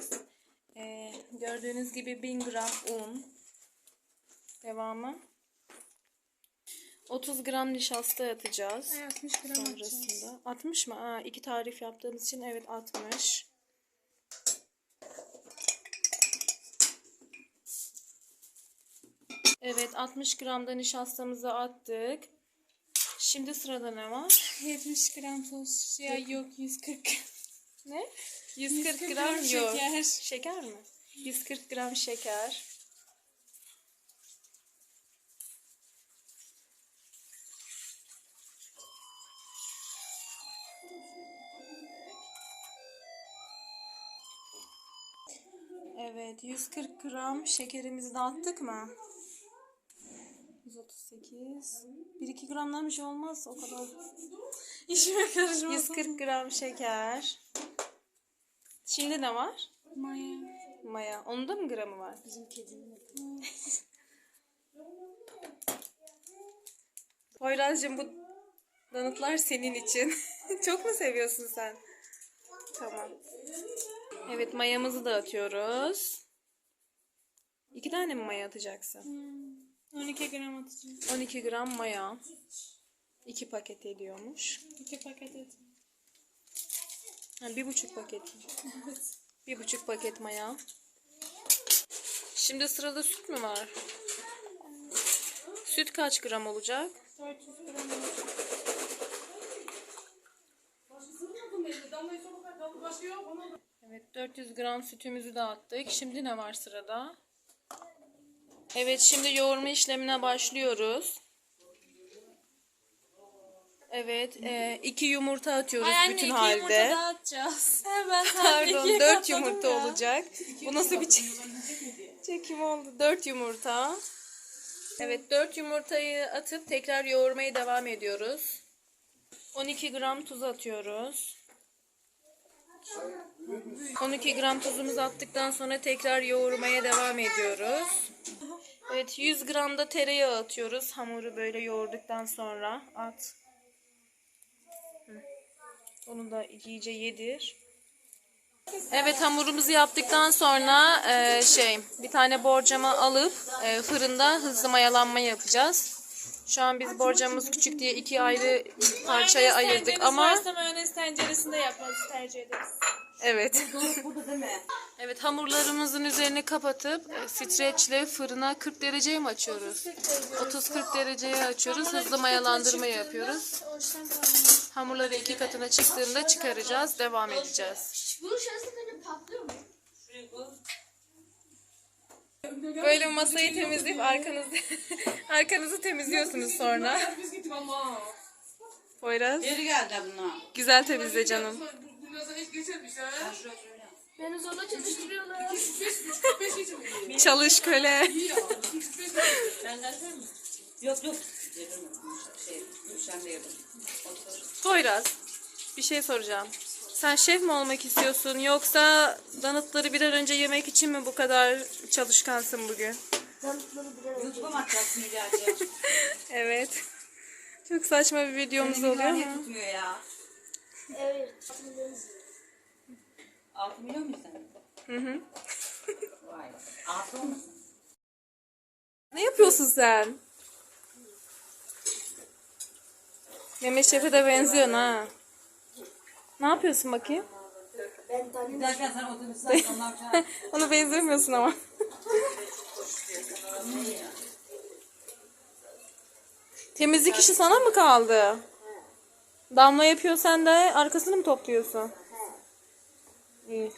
atıyoruz. Ee, gördüğünüz gibi 1000 gram un. Devamı. 30 gram nişasta atacağız. Ay, 60 gram atacağız. Sonrasında. 60 mı? Aa, iki tarif yaptığımız için evet 60. Evet 60 gram da nişastamızı attık. Şimdi sırada ne var? 70 gram toz. Ya yok 140. Ne? 140 140 gram yok. şeker. Şeker mi? 140 gram şeker. Evet, 140 gram şekerimizi de attık mı? 138. 1-2 gramdan bir şey olmaz o kadar. İşime karışmasın. 140 gram şeker. Şimdi ne var? Maya. Maya. Onun da mı gramı var? Bizim kedinin Poyraz'cığım bu donutlar senin için. Çok mu seviyorsun sen? Tamam. Evet mayamızı da atıyoruz. İki tane mi maya atacaksın? 12 gram atacağım. 12 gram maya. İki paket ediyormuş. 2 paket et. Ha, bir buçuk paket. Bir buçuk paket maya. Şimdi sırada süt mü var? Süt kaç gram olacak? 400 gram. Evet 400 gram sütümüzü de attık. Şimdi ne var sırada? Evet şimdi yoğurma işlemine başlıyoruz. Evet e, iki yumurta atıyoruz Ay anne bütün iki halde. yumurta daha atacağız. Hemen Pardon ikiye 4 katladım yumurta ya. olacak. Bu nasıl bir çek- çekim oldu? 4 yumurta. Evet 4 yumurtayı atıp tekrar yoğurmaya devam ediyoruz. 12 gram tuz atıyoruz. 12 gram tuzumuzu attıktan sonra tekrar yoğurmaya devam ediyoruz. Evet 100 gram da tereyağı atıyoruz. Hamuru böyle yoğurduktan sonra at. Onu da iyice yedir. Evet hamurumuzu yaptıktan sonra e, şey bir tane borcama alıp e, fırında hızlı mayalanma yapacağız. Şu an biz borcamımız küçük diye iki ayrı parçaya ayırdık ama varsa mayonez tenceresinde yapmanızı tercih ederiz. evet. Evet hamurlarımızın üzerini kapatıp e, streçle fırına 40 dereceye mi açıyoruz? 30-40 dereceye açıyoruz. Hızlı mayalandırma yapıyoruz. O işlem tamamlandı. Hamurları iki katına çıktığında çıkaracağız. Devam edeceğiz. Bunun şurası böyle patlıyor mu? Böyle masayı temizleyip arkanızı arkanızı temizliyorsunuz sonra. Poyraz. Geri geldi buna. Güzel temizle canım. Beni zorla çalıştırıyorlar. Çalış köle. Yok yok. Şey, Gülşen de yedim. Otur. Poyraz. Bir şey soracağım. Sen şef mi olmak istiyorsun yoksa danıtları bir an önce yemek için mi bu kadar çalışkansın bugün? YouTube'a mı atacaksın İlacı? Evet. Çok saçma bir videomuz oluyor ama. tutmuyor ya? Evet. 6 milyon mu sen? Hı hı. Vay. 6 olmasın? Ne yapıyorsun sen? Mehmet Şef'e de benziyorsun ha. Ne yapıyorsun bakayım? Giderken sen otobüsten sonra ne yapacaksın? Ona benzemiyorsun ama. Temizlik işi sana mı kaldı? Damla yapıyor sen de arkasını mı topluyorsun? İyi.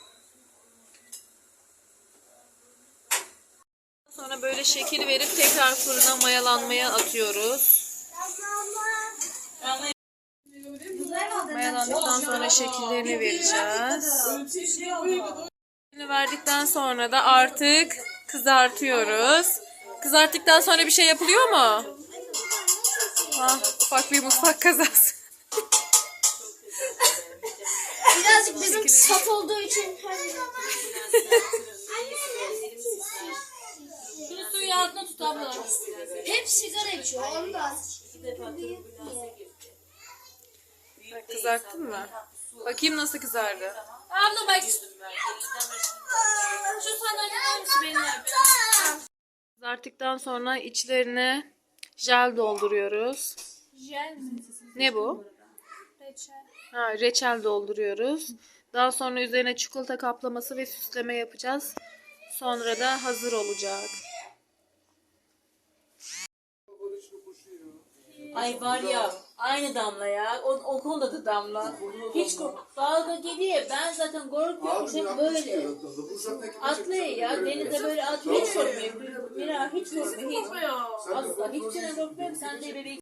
Sonra böyle şekil verip tekrar fırına mayalanmaya atıyoruz. Mayalandıktan sonra şekillerini vereceğiz. Şeklini verdikten sonra da artık kızartıyoruz. Kızarttıktan sonra bir şey yapılıyor mu? Ah, ufak bir mutfak kazası. Birazcık bizim saf olduğu için. Şunu suyun altına tut abla. Hep sigara içiyor. Büyük Kızarttın mı? Bakayım nasıl kızardı. Abla bak şu, şu. Kızarttıktan sonra içlerine jel dolduruyoruz. Jel mi? Ne bu? Reçel. Ha, reçel dolduruyoruz. Daha sonra üzerine çikolata kaplaması ve süsleme yapacağız. Sonra da hazır olacak. Ay var ya aynı damla ya. O, o konuda da damla. Hiç kork. Dalga geliyor. Ben zaten korkuyorum. Hep böyle. Atlıyor ya. Denize böyle atlıyor. Hiç korkmuyor. Mira hiç korkmuyor. Hiç. Asla. Hiç korkmuyorum. Sen de bebeği